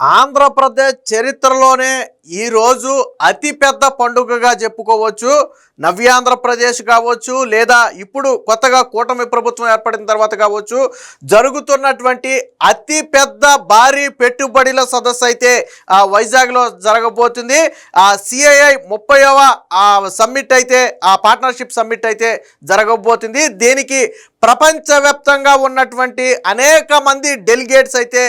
ఆంధ్రప్రదేశ్ చరిత్రలోనే ఈరోజు అతిపెద్ద పండుగగా చెప్పుకోవచ్చు. నవ్యాంధ్రప్రదేశ్ కావచ్చు లేదా ఇప్పుడు కొత్తగా కూటమి ప్రభుత్వం ఏర్పడిన తర్వాత కావచ్చు. జరుగుతున్నటువంటి అతిపెద్ద భారీ పెట్టుబడుల సదస్సు అయితే ఆ, వైజాగ్లో జరగబోతుంది. ఆ సిఐఐ ముప్పైవ సమ్మిట్ అయితే ఆ పార్ట్నర్షిప్ సమ్మిట్ అయితే జరగబోతుంది. దీనికి ప్రపంచవ్యాప్తంగా ఉన్నటువంటి అనేక మంది డెలిగేట్స్ అయితే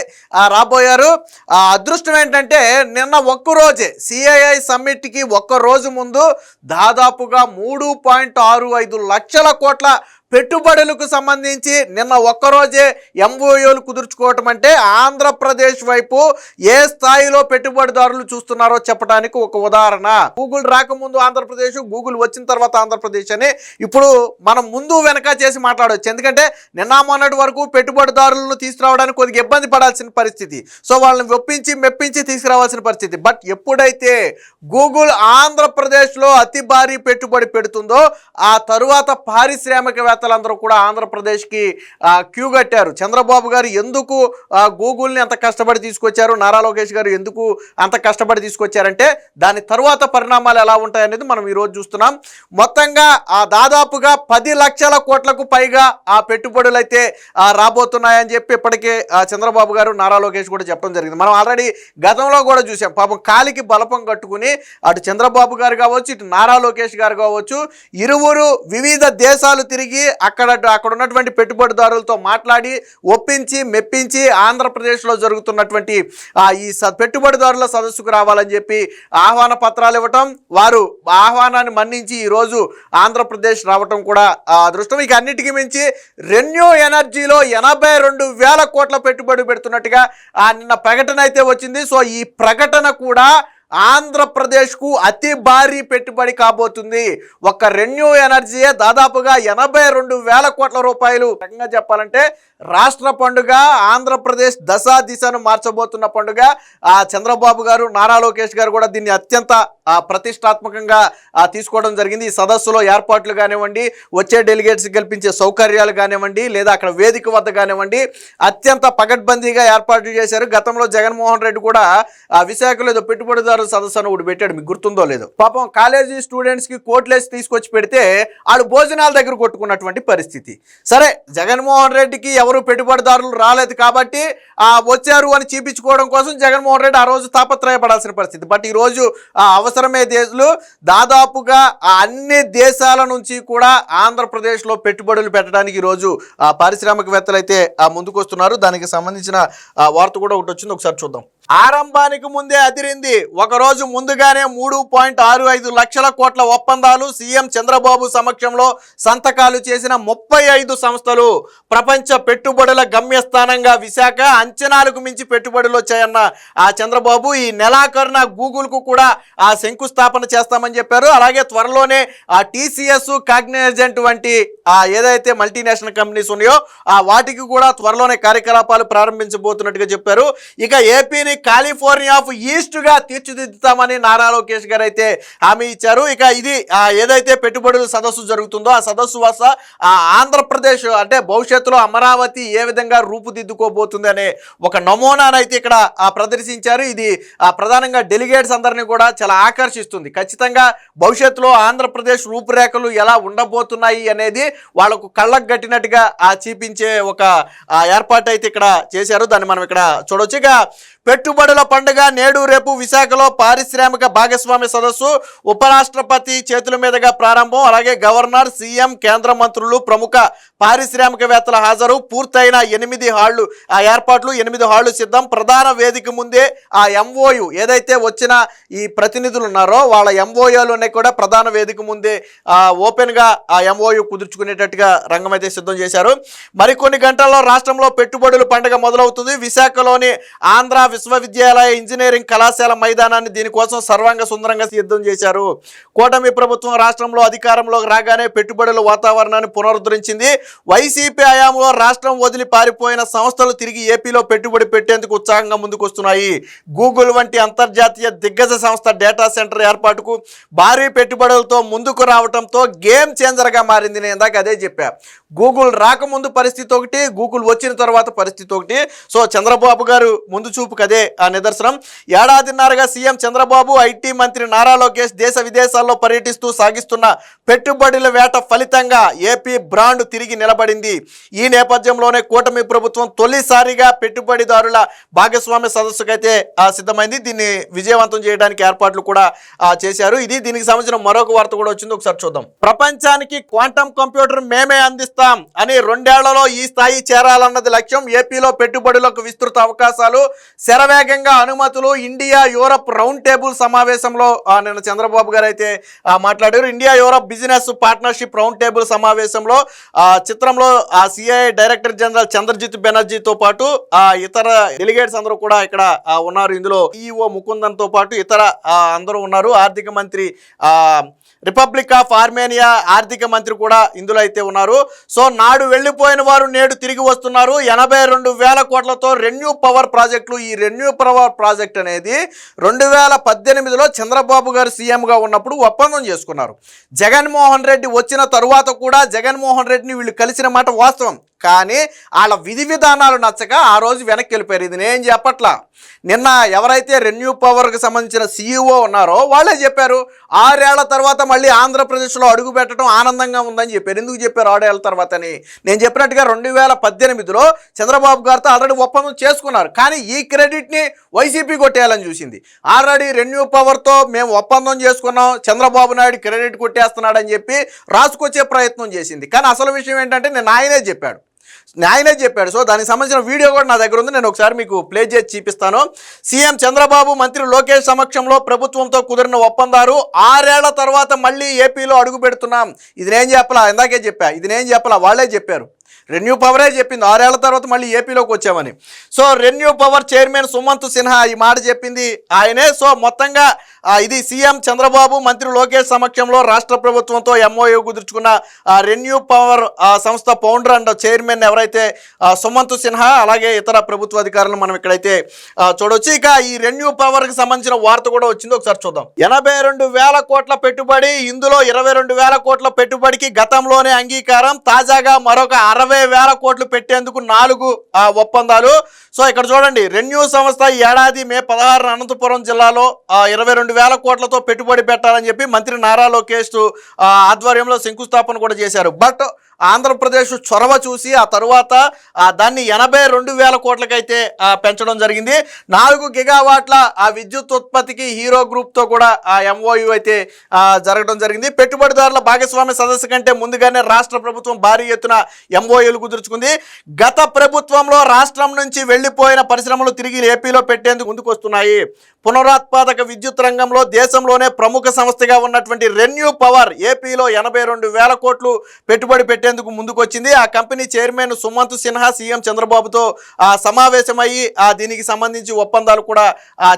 రాబోయారు. ఆ అదృష్టం ఏంటంటే నిన్న ఒక్క రోజే సిఐఐ సమ్మిట్కి ఒక్క రోజు ముందు దాదాపుగా మూడు పాయింట్ ఆరు ఐదు లక్షల కోట్ల పెట్టుబడులకు సంబంధించి నిన్న ఒక్కరోజే ఎంఓయూలు కుదుర్చుకోవటం అంటే ఆంధ్రప్రదేశ్ వైపు ఏ స్థాయిలో పెట్టుబడిదారులు చూస్తున్నారో చెప్పడానికి ఒక ఉదాహరణ. గూగుల్ రాకముందు ఆంధ్రప్రదేశ్ గూగుల్ వచ్చిన తర్వాత ఆంధ్రప్రదేశ్ అని ఇప్పుడు మనం ముందు వెనక చేసి మాట్లాడవచ్చు ఎందుకంటే నిన్న మొన్నటి వరకు పెట్టుబడిదారులను తీసుకురావడానికి కొద్దిగా ఇబ్బంది పడాల్సిన పరిస్థితి. సో వాళ్ళని ఒప్పించి మెప్పించి తీసుకురావాల్సిన పరిస్థితి. బట్ ఎప్పుడైతే గూగుల్ ఆంధ్రప్రదేశ్లో అతి భారీ పెట్టుబడి పెడుతుందో ఆ తరువాత పారిశ్రామికవేత్త పారిశ్రామికవేత్తలందరూ కూడా ఆంధ్రప్రదేశ్కి క్యూ కట్టారు. చంద్రబాబు గారు ఎందుకు గూగుల్ని అంత కష్టపడి తీసుకొచ్చారు? నారా లోకేష్ గారు ఎందుకు అంత కష్టపడి తీసుకొచ్చారంటే దాని తరువాత పరిణామాలు ఎలా ఉంటాయనేది మనం ఈరోజు చూస్తున్నాం. మొత్తంగా ఆ దాదాపుగా పది లక్షల కోట్లకు పైగా ఆ పెట్టుబడులు అయితే రాబోతున్నాయని చెప్పి ఇప్పటికే ఆ, చంద్రబాబు గారు నారా లోకేష్ కూడా చెప్పడం జరిగింది. మనం ఆల్రెడీ గతంలో కూడా చూసాం. పాపం కాలికి బలపం కట్టుకుని అటు చంద్రబాబు గారు కావచ్చు ఇటు నారా లోకేష్ గారు కావచ్చు ఇరువురు వివిధ దేశాలు తిరిగి అక్కడ అక్కడ ఉన్నటువంటి పెట్టుబడిదారులతో మాట్లాడి ఒప్పించి మెప్పించి ఆంధ్రప్రదేశ్లో జరుగుతున్నటువంటి ఈ స పెట్టుబడిదారుల సదస్సుకు రావాలని చెప్పి ఆహ్వాన పత్రాలు ఇవ్వటం వారు ఆహ్వానాన్ని మన్నించి ఈరోజు ఆంధ్రప్రదేశ్ రావటం కూడా అదృష్టం. ఇక అన్నిటికీ మించి రెన్యూ ఎనర్జీలో ఎనభై రెండు వేల కోట్ల పెట్టుబడి పెడుతున్నట్టుగా నిన్న ప్రకటన అయితే వచ్చింది. సో ఈ ప్రకటన కూడా ఆంధ్రప్రదేశ్కు అతి భారీ పెట్టుబడి కాబోతుంది. ఒక రెన్యూ ఎనర్జీయే దాదాపుగా ఎనభై రెండు వేల కోట్ల రూపాయలు. రకంగా చెప్పాలంటే రాష్ట్ర పండుగ ఆంధ్రప్రదేశ్ దశా దిశను మార్చబోతున్న పండుగ. ఆ చంద్రబాబు గారు నారా లోకేష్ గారు కూడా దీన్ని అత్యంత ప్రతిష్టాత్మకంగా తీసుకోవడం జరిగింది. ఈ సదస్సులో ఏర్పాట్లు కానివ్వండి వచ్చే డెలిగేట్స్ కల్పించే సౌకర్యాలు కానివ్వండి లేదా అక్కడ వేదిక వద్ద కానివ్వండి అత్యంత పగడ్బందీగా ఏర్పాట్లు చేశారు. గతంలో జగన్మోహన్ రెడ్డి కూడా విశాఖలో ఏదో పెట్టుబడిదారుల సదస్సు అని ఒకటి పెట్టాడు మీకు గుర్తుందో లేదో. పాపం కాలేజీ స్టూడెంట్స్కి కోట్లేసి తీసుకొచ్చి పెడితే వాళ్ళు భోజనాల దగ్గర కొట్టుకున్నటువంటి పరిస్థితి. సరే జగన్మోహన్ రెడ్డికి ఎవరు పెట్టుబడిదారులు రాలేదు కాబట్టి ఆ వచ్చారు అని చూపించుకోవడం కోసం జగన్మోహన్ రెడ్డి ఆ రోజు తాపత్రయపడాల్సిన పరిస్థితి. బట్ ఈ రోజు ఆ అవసరమే దేశాలు దాదాపుగా ఆ అన్ని దేశాల నుంచి కూడా ఆంధ్రప్రదేశ్లో పెట్టుబడులు పెట్టడానికి ఈరోజు ఆ పారిశ్రామికవేత్తలు అయితే ఆ ముందుకు వస్తున్నారు దానికి సంబంధించిన వార్త కూడా ఒకటి వచ్చింది ఒకసారి చూద్దాం. ఆరంభానికి ముందే అదిరింది. ఒకరోజు ముందుగానే మూడు పాయింట్ ఆరు ఐదు లక్షల కోట్ల ఒప్పందాలు సీఎం చంద్రబాబు సమక్షంలో సంతకాలు చేసిన ముప్పై ఐదు సంస్థలు ప్రపంచ పెట్టుబడుల గమ్యస్థానంగా విశాఖ అంచనాలకు మించి పెట్టుబడులు వచ్చాయన్న ఆ చంద్రబాబు ఈ నెలాఖరున గూగుల్కు కూడా ఆ శంకుస్థాపన చేస్తామని చెప్పారు. అలాగే త్వరలోనే ఆ టీసీఎస్ కాగ్నైజెంట్ వంటి ఆ ఏదైతే మల్టీనేషనల్ కంపెనీస్ ఉన్నాయో ఆ వాటికి కూడా త్వరలోనే కార్యకలాపాలు ప్రారంభించబోతున్నట్టుగా చెప్పారు. ఇక ఏపీని కాలిఫోర్నియా ఆఫ్ ఈస్ట్గా తీర్చిదిద్దుతామని నారా లోకేష్ గారు అయితే హామీ ఇచ్చారు. ఇక ఇది ఏదైతే పెట్టుబడుల సదస్సు జరుగుతుందో ఆ సదస్సు వల్ల ఆ ఆంధ్రప్రదేశ్ అంటే భవిష్యత్తులో అమరావతి ఏ విధంగా రూపుదిద్దుకోబోతుంది అనే ఒక నమూనానైతే ఇక్కడ ఆ ప్రదర్శించారు. ఇది ఆ ప్రధానంగా డెలిగేట్స్ అందరినీ కూడా చాలా ఆకర్షిస్తుంది. ఖచ్చితంగా భవిష్యత్తులో ఆంధ్రప్రదేశ్ రూపురేఖలు ఎలా ఉండబోతున్నాయి అనేది వాళ్ళకు కళ్ళకు గట్టినట్టుగా ఆ చూపించే ఒక ఏర్పాటు అయితే ఇక్కడ చేశారు. దాన్ని మనం ఇక్కడ చూడొచ్చు. ఇక పెట్టుబడుల పండుగ నేడు రేపు విశాఖలో పారిశ్రామిక భాగస్వామ్య సదస్సు ఉపరాష్ట్రపతి చేతుల మీదుగా ప్రారంభం. అలాగే గవర్నర్ సీఎం కేంద్ర మంత్రులు ప్రముఖ పారిశ్రామికవేత్తల హాజరు. పూర్తయిన ఎనిమిది హాళ్ళు ఆ ఏర్పాట్లు ఎనిమిది హాళ్ళు సిద్ధం. ప్రధాన వేదిక ముందే ఆ ఎంఓయు ఏదైతే వచ్చిన ఈ ప్రతినిధులు ఉన్నారో వాళ్ళ ఎంఓయూలోనే కూడా ప్రధాన వేదిక ముందే ఓపెన్గా ఆ ఎంఓయు కుదుర్చుకునేటట్టుగా రంగం అయితే సిద్ధం చేశారు. మరికొన్ని గంటల్లో రాష్ట్రంలో పెట్టుబడులు పండుగ మొదలవుతుంది. విశాఖలోని ఆంధ్ర విశ్వవిద్యాలయ ఇంజనీరింగ్ కళాశాల మైదానాన్ని దీనికోసం సర్వాంగ సుందరంగా సిద్ధం చేశారు. కూటమి ప్రభుత్వం రాష్ట్రంలో అధికారంలోకి రాగానే పెట్టుబడుల వాతావరణాన్ని పునరుద్ధరించింది. వైసీపీ హయాంలో రాష్ట్రం వదిలి పారిపోయిన సంస్థలు తిరిగి ఏపీలో పెట్టుబడి పెట్టేందుకు ఉత్సాహంగా ముందుకొస్తున్నాయి. గూగుల్ వంటి అంతర్జాతీయ దిగ్గజ సంస్థ డేటా సెంటర్ ఏర్పాటుకు భారీ పెట్టుబడులతో ముందుకు రావడంతో గేమ్ చేంజర్గా మారింది. నేను ఇందాక అదే చెప్పా. గూగుల్ రాకముందు పరిస్థితి ఒకటి గూగుల్ వచ్చిన తర్వాత పరిస్థితి ఒకటి. సో చంద్రబాబు గారు ముందు చూపుకు అదే ఆ నిదర్శనం. ఏడాదిన్నరగా సీఎం చంద్రబాబు ఐటీ మంత్రి నారా లోకేష్ దేశ విదేశాల్లో పర్యటిస్తూ సాగిస్తున్న పెట్టుబడుల వేట ఫలితంగా ఏపీ బ్రాండ్ తిరిగి నిలబడింది. ఈ నేపథ్యంలోనే కూటమి ప్రభుత్వం తొలిసారిగా పెట్టుబడిదారుల భాగస్వామ్య సదస్సుకైతే ఆ, సిద్ధమైంది. దీన్ని విజయవంతం చేయడానికి ఏర్పాట్లు కూడా చేశారు. ఇది దీనికి సంబంధించిన మరొక వార్త కూడా వచ్చింది. ఒకసారి చూద్దాం. ప్రపంచానికి క్వాంటమ్ కంప్యూటర్ మేమే అందిస్తాం అని రెండేళ్ళలో ఈ స్థాయి చేరాలన్నది లక్ష్యం. ఏపీలో పెట్టుబడులకు విస్తృత అవకాశాలు శరవేగంగా అనుమతులు ఇండియా యూరప్ రౌండ్ టేబుల్ సమావేశంలో నిన్న చంద్రబాబు గారు అయితే మాట్లాడారు. India Europe business partnership round table సమావేశంలో చిత్రంలో ఆ సిఐ డైరెక్టర్ జనరల్ చంద్రజిత్ బెనర్జీతో పాటు ఆ ఇతర డెలిగేట్స్ అందరూ కూడా ఇక్కడ ఉన్నారు. ఇందులో ఈఓ ముకుందన్తో పాటు ఇతర అందరూ ఉన్నారు. ఆర్థిక మంత్రి ఆ రిపబ్లిక్ ఆఫ్ ఆర్మేనియా ఆర్థిక మంత్రి కూడా ఇందులో అయితే ఉన్నారు. సో నాడు వెళ్ళిపోయిన వారు నేడు తిరిగి వస్తున్నారు. ఎనభై రెండు వేల కోట్లతో రెన్యూ పవర్ ప్రాజెక్టులు ఈ రెన్యూ పవర్ ప్రాజెక్ట్ అనేది రెండు వేల పద్దెనిమిదిలో చంద్రబాబు గారు సీఎంగా ఉన్నప్పుడు ఒప్పందం చేసుకున్నారు. జగన్మోహన్ రెడ్డి వచ్చిన తరువాత కూడా జగన్మోహన్ రెడ్డిని వీళ్ళు కలిసిన మాట వాస్తవం. కానీ వాళ్ళ విధి విధానాలు నచ్చక ఆ రోజు వెనక్కి వెళ్ళిపోయారు. ఇది నేను చెప్పట్లా. నిన్న ఎవరైతే రెన్యూ పవర్కి సంబంధించిన సీఈఓ ఉన్నారో వాళ్ళే చెప్పారు. ఆరేళ్ళ తర్వాత మళ్ళీ ఆంధ్రప్రదేశ్లో అడుగు పెట్టడం ఆనందంగా ఉందని చెప్పారు. ఎందుకు చెప్పారు ఆరేళ్ళ తర్వాత అని నేను చెప్పినట్టుగా రెండు వేల పద్దెనిమిదిలో చంద్రబాబు గారితో ఆల్రెడీ ఒప్పందం చేసుకున్నారు. కానీ ఈ క్రెడిట్ని వైసీపీ కొట్టేయాలని చూసింది. ఆల్రెడీ రెన్యూ పవర్తో మేము ఒప్పందం చేసుకున్నాం. చంద్రబాబు నాయుడు క్రెడిట్ కొట్టేస్తున్నాడని చెప్పి రాసుకొచ్చే ప్రయత్నం చేసింది. కానీ అసలు విషయం ఏంటంటే నేను ఆయనే చెప్పాడు. ఆయనే చెప్పాడు. సో దానికి సంబంధించిన వీడియో కూడా నా దగ్గర ఉంది. నేను ఒకసారి మీకు ప్లే చేసి చూపిస్తాను. సీఎం చంద్రబాబు మంత్రి లోకేష్ సమక్షంలో ప్రభుత్వంతో కుదిరిన ఒప్పందాలు ఆరేళ్ళ తర్వాత మళ్ళీ ఏపీలో అడుగు పెడుతున్నాం. ఇది నేను చెప్పలా ఇందాకే చెప్పా. ఇది నేను చెప్పలా వాళ్ళే చెప్పారు. రెన్యూ పవరే చెప్పింది. ఆరేళ్ళ తర్వాత మళ్ళీ ఏపీలోకి వచ్చామని. So ReNew Power chairman Sumant Sinha ఈ మాట చెప్పింది. ఆయనే. సో మొత్తంగా ఇది సీఎం చంద్రబాబు మంత్రి లోకేష్ సమక్షంలో రాష్ట్ర ప్రభుత్వంతో ఎంఓయూ కుదుర్చుకున్న రెన్యూ పవర్ సంస్థ ఫౌండర్ అండ్ చైర్మన్ ఎవరైతే సుమంత్ సిన్హా అలాగే ఇతర ప్రభుత్వ అధికారులను మనం ఇక్కడైతే చూడవచ్చు ఇక ఈ రెన్యూ పవర్కి సంబంధించిన వార్త కూడా వచ్చింది ఒకసారి చూద్దాం. ఎనభై రెండు వేల కోట్ల పెట్టుబడి ఇందులో ఇరవై రెండు వేల కోట్ల పెట్టుబడికి గతంలోనే అంగీకారం తాజాగా మరొక అరవై వేల కోట్లు పెట్టేందుకు నాలుగు ఒప్పందాలు. సో ఇక్కడ చూడండి రెన్యూ సంస్థ ఈ ఏడాది మే పదహారు అనంతపురం జిల్లాలో ఇరవై రెండు వేల కోట్లతో పెట్టుబడి పెట్టాలని చెప్పి మంత్రి నారా లోకేష్ ఆధ్వర్యంలో శంకుస్థాపన కూడా చేశారు. బట్ ఆంధ్రప్రదేశ్ చొరవ చూసి ఆ తరువాత దాన్ని ఎనభై రెండు వేల కోట్లకైతే పెంచడం జరిగింది. నాలుగు గిగావాట్ల ఆ విద్యుత్ ఉత్పత్తికి హీరో గ్రూప్తో కూడా ఆ ఎంఓయు అయితే జరగడం జరిగింది. పెట్టుబడిదారుల భాగస్వామ్య సదస్సు కంటే ముందుగానే రాష్ట్ర ప్రభుత్వం భారీ ఎత్తున ఎంఓయూలు కుదుర్చుకుంది. గత ప్రభుత్వంలో రాష్ట్రం నుంచి వెళ్ళిపోయిన పరిశ్రమలు తిరిగి ఏపీలో పెట్టేందుకు ముందుకు వస్తున్నాయి పునరుత్పాదక విద్యుత్ రంగం రంగంలో దేశంలోనే ప్రముఖ సంస్థగా ఉన్నటువంటి రెన్యూ పవర్ ఏపీలో ఎనభై రెండు వేల కోట్లు పెట్టుబడి పెట్టేందుకు ముందుకొచ్చింది. ఆ company chairman Sumant Sinha CM చంద్రబాబుతో సమావేశమయ్యి ఆ దీనికి సంబంధించి ఒప్పందాలు కూడా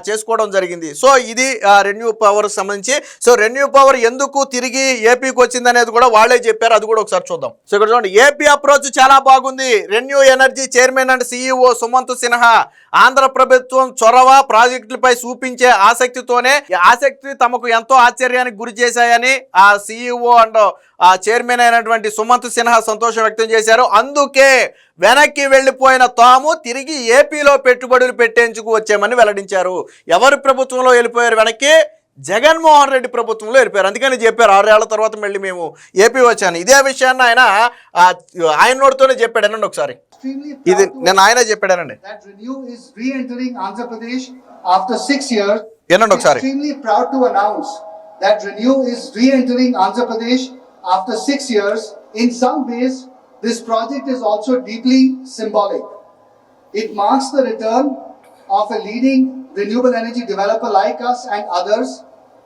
చేసుకోవడం జరిగింది. సో ఇది ఆ రెన్యూ పవర్ సంబంధించి. సో రెన్యూ పవర్ ఎందుకు తిరిగి ఏపీకి వచ్చింది అనేది కూడా వాళ్ళే చెప్పారు. అది కూడా ఒకసారి చూద్దాం. సో ఇక్కడ చూడండి ఏపీ అప్రోచ్ చాలా బాగుంది. ReNew energy chairman and CEO Sumant Sinha Andhra ప్రభుత్వం చొరవ ప్రాజెక్టులపై చూపించే ఆసక్తితోనే ఆసక్తి తమకు ఎంతో ఆశ్చర్యానికి గురి చేశాయని ఆ సీఈఓ అండ్ ఆ చైర్మన్ అయినటువంటి సుమంత్ సిన్హా సంతోషం వ్యక్తం చేశారు. అందుకే వెనక్కి వెళ్ళిపోయిన తాము తిరిగి ఏపీలో పెట్టుబడులు పెట్టేందుకు వచ్చామని వెల్లడించారు. ఎవరి ప్రభుత్వంలో వెళ్ళిపోయారు వెనక్కి? జగన్మోహన్ రెడ్డి ప్రభుత్వంలో వెళ్ళిపోయారు. అందుకని చెప్పారు. ఆరేళ్ళ తర్వాత మళ్ళీ మేము ఏపీ వచ్చాను ఇదే విషయాన్ని ఆయన ఆయన నోటితోనే చెప్పాడనండి ఒకసారి. ఇది నేను ఆయన చెప్పాడనండి. that Renew is re-entering Andhra Pradesh after six years. వినండి ఒకసారి Extremely proud to announce that Renew is re-entering Andhra Pradesh after six years. In some ways, this project is also deeply symbolic. It marks the return of a leading renewable energy developer like us and others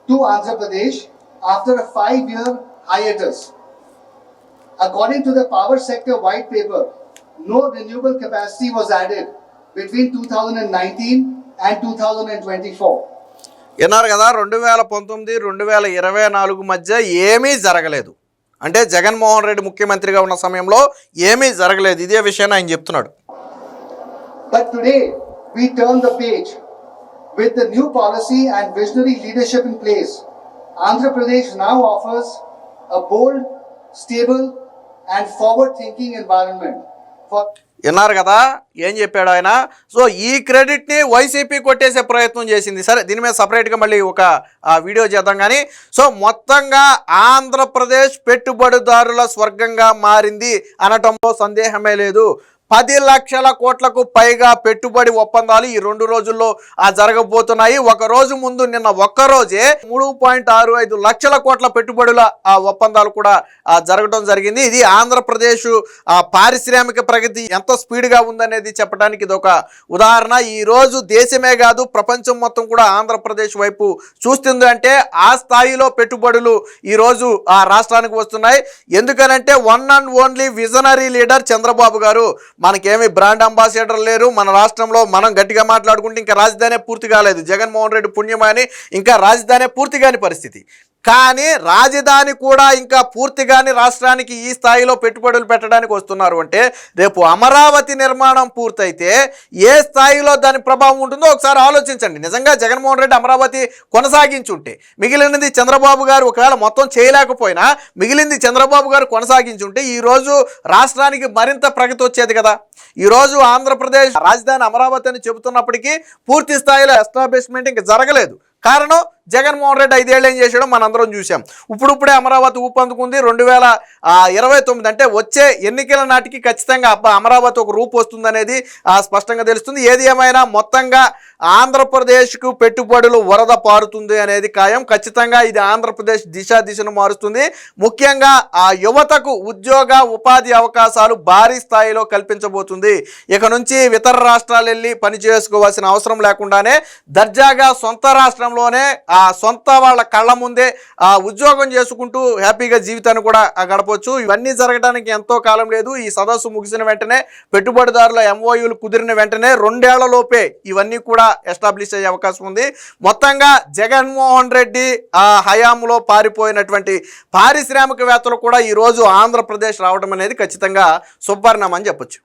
to Andhra Pradesh after a five-year hiatus. According to the power sector white paper, no renewable capacity was added between 2019 and 2024. విన్నారు కదా రెండు వేల పంతొమ్మిది రెండు వేల ఇరవై నాలుగు మధ్య ఏమీ జరగలేదు. అంటే జగన్మోహన్ రెడ్డి ముఖ్యమంత్రిగా ఉన్న సమయంలో ఏమీ జరగలేదు. ఇదే విషయాన్ని ఆయన చెప్తున్నాడు. Andhra Pradesh now offers a stable and forward thinking environment విన్నారు కదా? ఏం చెప్పాడు ఆయన? సో ఈ క్రెడిట్ని వైసీపీ కొట్టేసే ప్రయత్నం చేసింది. సరే దీని మీద సపరేట్గా మళ్ళీ ఒక వీడియో చేద్దాం కానీ సో మొత్తంగా ఆంధ్రప్రదేశ్ పెట్టుబడిదారుల స్వర్గంగా మారింది అనటంలో సందేహమే లేదు. పది లక్షల కోట్లకు పైగా పెట్టుబడి ఒప్పందాలు ఈ రెండు రోజుల్లో ఆ జరగబోతున్నాయి. ఒక రోజు ముందు నిన్న ఒక్క రోజే మూడు పాయింట్ ఆరు ఐదు లక్షల కోట్ల పెట్టుబడుల ఆ ఒప్పందాలు కూడా ఆ, జరగడం జరిగింది. ఇది ఆంధ్రప్రదేశ్ ఆ పారిశ్రామిక ప్రగతి ఎంత స్పీడ్గా ఉందనేది చెప్పడానికి ఇది ఒక ఉదాహరణ. ఈ రోజు దేశమే కాదు ప్రపంచం మొత్తం కూడా ఆంధ్రప్రదేశ్ వైపు చూస్తుంది అంటే ఆ స్థాయిలో పెట్టుబడులు ఈరోజు ఆ రాష్ట్రానికి వస్తున్నాయి. ఎందుకనంటే one and only visionary leader Chandrababu garu మనకేమి బ్రాండ్ అంబాసిడర్ లేరు. మన రాష్ట్రంలో మనం గట్టిగా మాట్లాడుకుంటే ఇంకా రాజధానే పూర్తి కాలేదు. జగన్మోహన్ రెడ్డి పుణ్యమని ఇంకా రాజధానే పూర్తి కాని పరిస్థితి. కానీ రాజధాని కూడా ఇంకా పూర్తిగానే రాష్ట్రానికి ఈ స్థాయిలో పెట్టుబడులు పెట్టడానికి వస్తున్నారు అంటే రేపు అమరావతి నిర్మాణం పూర్తయితే ఏ స్థాయిలో దాని ప్రభావం ఉంటుందో ఒకసారి ఆలోచించండి. నిజంగా జగన్మోహన్ రెడ్డి అమరావతి కొనసాగించుంటే మిగిలినది చంద్రబాబు గారు ఒకవేళ మొత్తం చేయలేకపోయినా మిగిలింది చంద్రబాబు గారు కొనసాగించుంటే ఈ రోజు రాష్ట్రానికి మరింత ప్రగతి వచ్చేది కదా. ఈరోజు ఆంధ్రప్రదేశ్ రాజధాని అమరావతి అని చెబుతున్నప్పటికీ పూర్తి స్థాయిలో ఎస్టాబ్లిష్మెంట్ ఇంకా జరగలేదు. కారణం జగన్మోహన్ రెడ్డి ఐదేళ్ళు ఏం చేశాడో మనందరం చూసాం ఇప్పుడిప్పుడే అమరావతి ఊపందుకుంది రెండు వేల ఇరవై తొమ్మిది అంటే వచ్చే ఎన్నికల నాటికి ఖచ్చితంగా అమరావతి ఒక రూపు వస్తుందనేది ఆ, స్పష్టంగా తెలుస్తుంది. ఏది ఏమైనా మొత్తంగా ఆంధ్రప్రదేశ్కు పెట్టుబడులు వరద పారుతుంది అనేది ఖాయం. ఖచ్చితంగా ఇది ఆంధ్రప్రదేశ్ దిశ దిశను మారుస్తుంది. ముఖ్యంగా ఆ యువతకు ఉద్యోగ ఉపాధి అవకాశాలు భారీ స్థాయిలో కల్పించబోతుంది. ఇక నుంచి ఇతర రాష్ట్రాలు వెళ్ళి పని చేసుకోవాల్సిన అవసరం లేకుండానే దర్జాగా సొంత రాష్ట్రంలోనే ఆ సొంత వాళ్ళ కళ్ళ ముందే ఉద్యోగం చేసుకుంటూ హ్యాపీగా జీవితాన్ని కూడా గడపవచ్చు ఇవన్నీ జరగడానికి ఎంతో కాలం లేదు. ఈ సదస్సు ముగిసిన వెంటనే పెట్టుబడిదారుల ఎంఓయూలు కుదిరిన వెంటనే రెండేళ్ళ లోపే ఇవన్నీ కూడా ఎస్టాబ్లిష్ అయ్యే అవకాశం ఉంది. మొత్తంగా జగన్మోహన్ రెడ్డి హయాంలో పారిపోయినటువంటి పారిశ్రామికవేత్తలు కూడా ఈరోజు ఆంధ్రప్రదేశ్ రావడం అనేది ఖచ్చితంగా శుభపరిణామం అని చెప్పొచ్చు.